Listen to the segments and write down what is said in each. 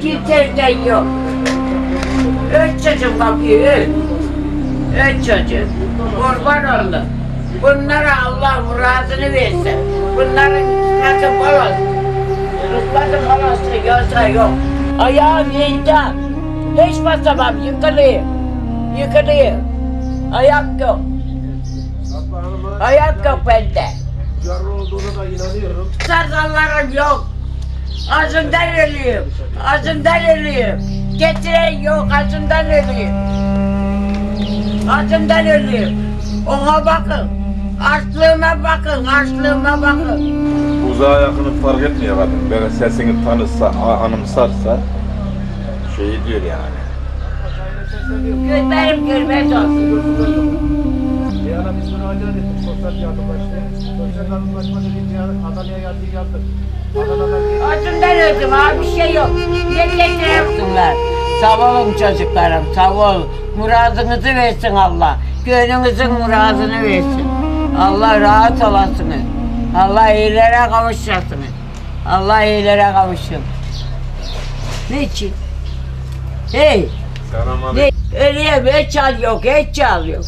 Kimseden yok. Üç çocuk bakıyor, üç. Üç çocuk. Kurban oldu. Bunlara Allah muradını versin. Bunların kısmeti bol olsun. Kısmeti bol olsun, yoksa yok. Ayağım yiyeceğim. Hiç basamam, yıkılıyor. Yıkılıyor. Ayak yok. Ayak yok bende. Yarın olduğuna da inanıyorum. Sargallarım yok. Ağzımdan ölüyorum. Ağzımdan ölüyorum. Getiren yok, ağzımdan ölüyorum. Ağzımdan ölüyorum. Ona bakın. Açlığıma bakın, açlığıma bakın. Uzağa yakını fark etmiyor kadın. Böyle sesini tanırsa, anımsarsa şey diyor yani. Gözlerim görmez olsun. Bir ara biz müracaat ettik sosyal yardımlaşmaya. Sosyal yardımlaşma dediğim yani Adana'ya geldiği yaptık. Adana'dan bir Ağzımdan öldüm abi bir şey yok. Ne getiriyorsunlar? Sağ olun çocuklarım, sağ ol. Muradınızı versin Allah. Gönlünüzün muradını versin. Allah rahat olasınız. Allah iyilere kavuşasınız. Allah iyilere kavuşun. Niçin? Hey, ne? Ölüye hiç çal yok, hiç çal yok.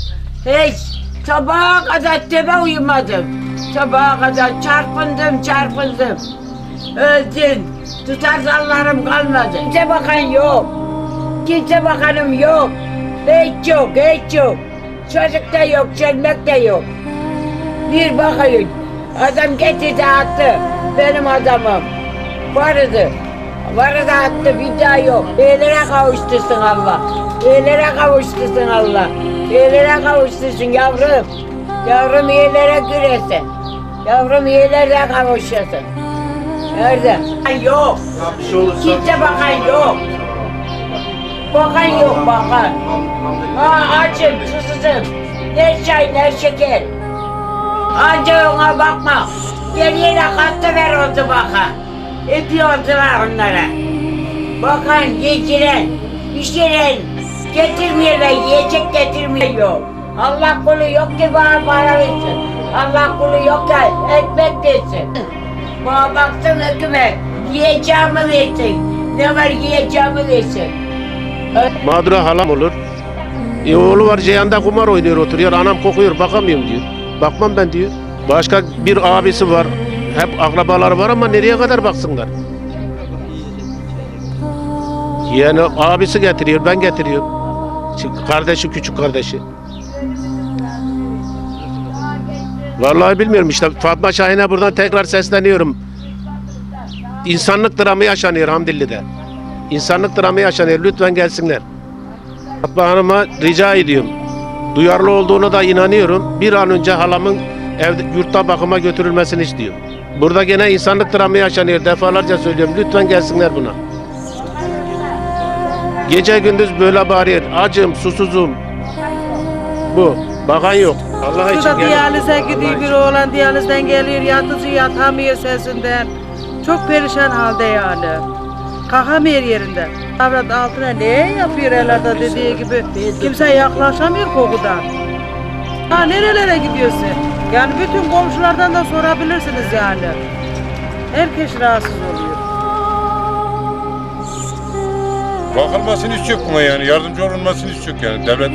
Hiç. Sabaha kadar tebe uyumadım. Sabaha kadar çarpındım, çarpındım. Öldün. Tutar zallarım kalmadı. Kimse bakan yok. Kimse bakanım yok. Hiç yok, hiç yok. Çocuk da yok, çölmek de yok. Bir bakayım. Adam getirdi attı. Benim adamım. Vardı. Vardı attı bir daha yok. Eylere kavuştursun Allah. Eylere kavuştursun Allah. Eylere kavuştursun yavrum. Yavrum eylere güresin. Yavrum eylere kavuşasın. Nerede? Yok. Kimse bakan yok. Bakan yok bakan. Ha açım, susuzum. Ne çay ne şeker. Anca ona bakma. Geriye kattı ver oldu bakan. Öpüyordular onlara. Bakan, geçiren, pişiren, getirmiyorlar, yiyecek getirmiyor. Allah kulu yok ki bana para versin. Allah kulu yok ki ekmek versin. Bana baksın hükümet, yiyeceğimi versin. Ne var yiyeceğimi versin. Mağdura halam olur. E oğlu var Ceyhan'da kumar oynuyor oturuyor. Anam kokuyor bakamıyorum diyor. Bakmam ben diyor. Başka bir abisi var. Hep akrabaları var ama nereye kadar baksınlar? Yani abisi getiriyor, ben getiriyorum. Kardeşi, küçük kardeşi. Vallahi bilmiyorum işte Fatma Şahin'e buradan tekrar sesleniyorum. İnsanlık dramı yaşanıyor Hamdilli'de. İnsanlık dramı yaşanıyor. Lütfen gelsinler. Fatma Hanım'a rica ediyorum. Duyarlı olduğuna da inanıyorum. Bir an önce halamın evde, yurtta bakıma götürülmesini istiyor. Burada gene insanlık dramı yaşanıyor. Defalarca söylüyorum. Lütfen gelsinler buna. Gece gündüz böyle bağırıyor. Acım, susuzum. Bu. Bakan yok. Allah için diyalize gidiyor bir oğlan diyalizden geliyor yatıcı yatamıyor sesinden. Çok perişan halde yani. Kalkamıyor yerinde. Avrat altına ne yapıyor ellerde dediği gibi. Kimse yaklaşamıyor kokudan. Ha nerelere gidiyorsun? Yani bütün komşulardan da sorabilirsiniz yani. Herkes rahatsız oluyor. Bakılmasını istiyor buna yani. Yardımcı olunmasını istiyor yani. Devlet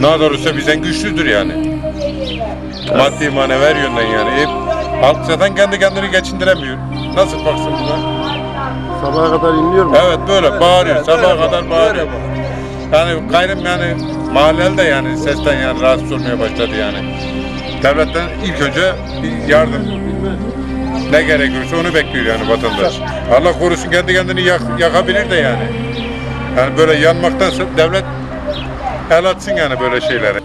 ne doğrusu bizden güçlüdür yani. Maddi manever yönden yani. E, halk zaten kendi kendini geçindiremiyor. Nasıl baksın buna? Sabaha kadar inliyor mu? Evet böyle bağırıyor. Sabaha kadar bağırıyor. Yani gayrım yani mahalleli de yani sesten yani rahatsız olmaya başladı yani. Devletten ilk önce bir yardım ne gerekiyorsa onu bekliyor yani vatandaş. Allah korusun kendi kendini yak, yakabilir de yani. Yani böyle yanmaktansa devlet el atsın yani böyle şeylere.